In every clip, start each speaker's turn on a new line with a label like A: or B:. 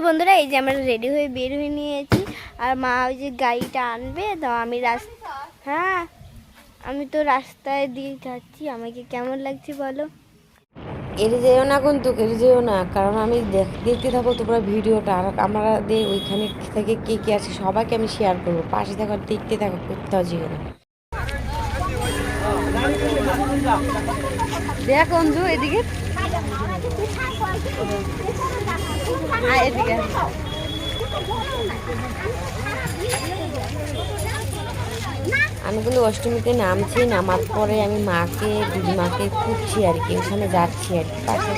A: বন্ধুরা, এই যে আমরা রেডি হয়ে বের হয়ে নিয়েছি। আর মা ওই যে গাড়িটা আনবে, তো আমি রাস্তা হ্যাঁ আমি তো রাস্তায় দিয়ে যাচ্ছি। আমাকে কেমন লাগছে বলো?
B: এড়ে যেও না কিন্তু, এড়ে যেও না। কারণ আমি দেখ- দেখতে থাকব তোমরা ভিডিওটা। আর আমাদের ওইখানে থেকে কে কে আছে সবাইকে আমি শেয়ার করব। পাশে থাকো, দেখতে থাকো, কোথাও যেও না।
C: দেখ অঞ্জু এদিকে। এদিকে।
B: আমি কিন্তু অষ্টমীতে নামছি নামার পরে আমি মাকে দিদিমাকে খুঁজছি আর কি ওখানে যাচ্ছি আর কি পাশে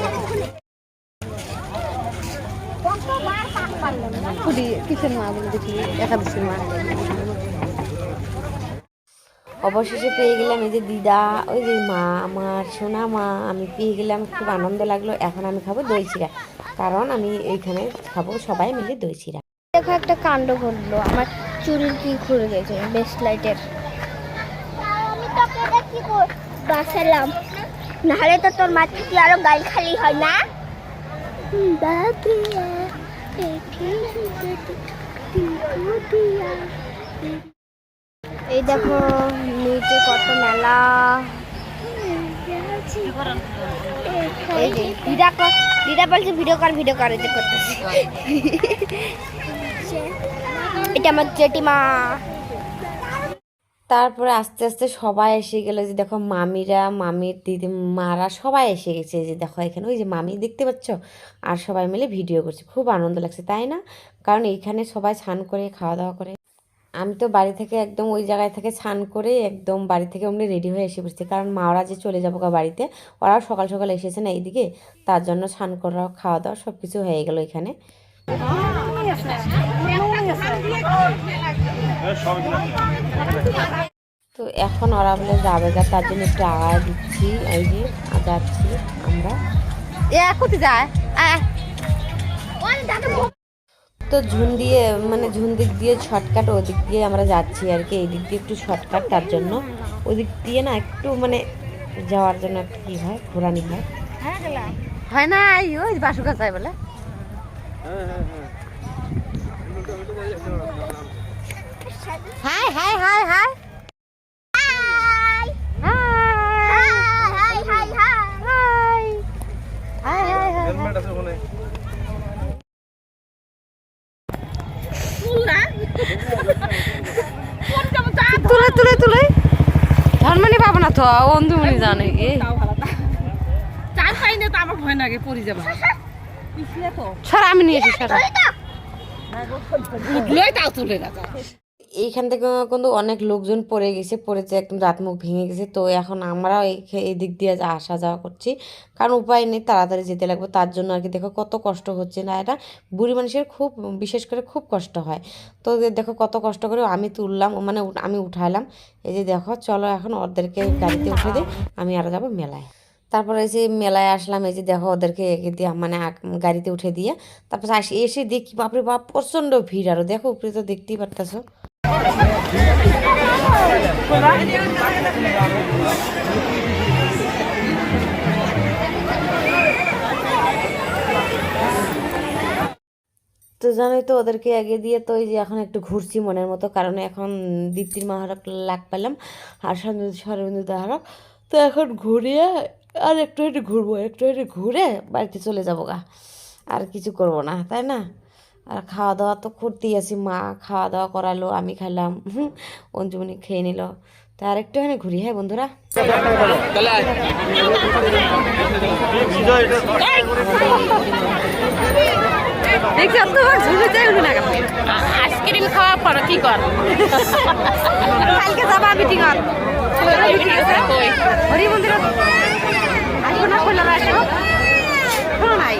C: খুলি কিসের মা বলে দেখি একাদশীর মা।
B: অবশেষে পেয়ে গেলাম এই যে দিদা ওই যে মা আমার সোনা মা আমি পেয়ে গেলাম খুব আনন্দ লাগল। এখন আমি খাব দই চিরা। কারণ আমি এইখানে খাব সবাই মিলে দই চিরা।
A: দেখো একটা কাণ্ড ঘটলো আমার চুরির কি খুলে গেছে বেস্ট লাইটের দেখি নাহলে তো তোর মাথা কি আরও গাল খালি হয় না? এই দেখো, নিচে কত মেলা। এই ভিডিও ভিডিও এটা আমার জেঠিমা।
B: তারপরে আস্তে আস্তে সবাই এসে গেলো যে দেখো মামিরা, মামির দিদি, মারা সবাই এসে গেছে যে দেখো এখানে। ওই যে মামি দেখতে পাচ্ছ? আর সবাই মিলে ভিডিও করছে। খুব আনন্দ লাগছে, তাই না? কারণ এইখানে সবাই স্নান করে খাওয়া দাওয়া করে। আমি তো বাড়ি থেকে একদম ওই জায়গায় থেকে স্নান করে একদম বাড়ি থেকে অমনি রেডি হয়ে এসে বসছি কারণ মা ওরা যে চলে যাব বাড়িতে, ওরাও সকাল সকাল এসেছে না এইদিকে, তার জন্য স্নান করা, খাওয়া দাওয়া সব কিছু হয়ে গেলো এখানে। তো এখন ওরা বলে যাবে গা, তার জন্য একটু আগায় দিচ্ছি, এই যে যাচ্ছি আমরা।
C: এ, কোথায় যায়?
B: তো ঝুন দিয়ে মানে ঝুন দিক দিয়ে শর্টকাট ওদিক দিয়ে আমরা যাচ্ছি আর কি। এই দিক দিয়ে একটু শর্টকাট তার জন্য। ওদিক দিয়ে না একটু মানে যাওয়ার জন্য কি হয়? ঘোরানি হয়।
C: হয় না ওই বাসুকা চাই বলে। হ্যাঁ হ্যাঁ হ্যাঁ হ্যাঁ
A: হাই হাই হাই
C: হাই হাই হাই তুলে তুলে তুলে পাবো না তো অন্ধুমনি জানে। কি
D: চার খাই না তো আমার ভয় লাগে পড়ে যাবে।
C: ছাড়া আমি নিয়ে এসে সরা
D: উঠলেই তাও তুলে না
B: এইখান থেকে কিন্তু অনেক লোকজন পড়ে গেছে, পড়েছে একদম রাত মুখ ভেঙে গেছে। তো এখন আমরা এই দিক দিয়ে আসা যাওয়া করছি। কারণ উপায় নেই, তাড়াতাড়ি যেতে লাগবে। তার জন্য আর কি দেখো কত কষ্ট হচ্ছে না, এটা বুড়ি মানুষের খুব, বিশেষ করে খুব কষ্ট হয়। তো দেখো কত কষ্ট করে আমি তুললাম মানে আমি উঠালাম। এই যে দেখো, চলো এখন ওদেরকে গাড়িতে উঠে দিই, আমি আরও যাব মেলায়। তারপরে যে মেলায় আসলাম, এই যে দেখো ওদেরকে দিয়ে মানে গাড়িতে উঠে দিয়ে, তারপর এসে দেখি, বাপরে বাপ, প্রচণ্ড ভিড় আরও দেখো উপরে তো দেখতেই পারতেছো। তো জানোই তো, ওদেরকে আগে দিয়ে তো এই যে এখন একটু ঘুরছি মনের মতো, কারণ এখন দীপ্তির মাহারক লাগ পেলাম আর সরবিন্দু দাহারক তো এখন ঘুরিয়ে আর একটু একটু ঘুরবো, একটু একটু ঘুরে বাড়িতে চলে যাব গা। আর কিছু করব না, তাই না? আর খাওয়া দাওয়া তো করতেই আছি মা খাওয়া দাওয়া করালো আমি খেলাম হুম, অঞ্জুমনি খেয়ে নিল। তা আর একটুখানি ঘুরি হ্যাঁ বন্ধুরা?
C: দেখছি তোমার ঝুলে যাই উঠে না কেন?
D: আইসক্রিম খাওয়া পর কি কর?
C: কালকে যাবা মিটিং আর হরি মন্দির আসব না করলাম আসব নাই।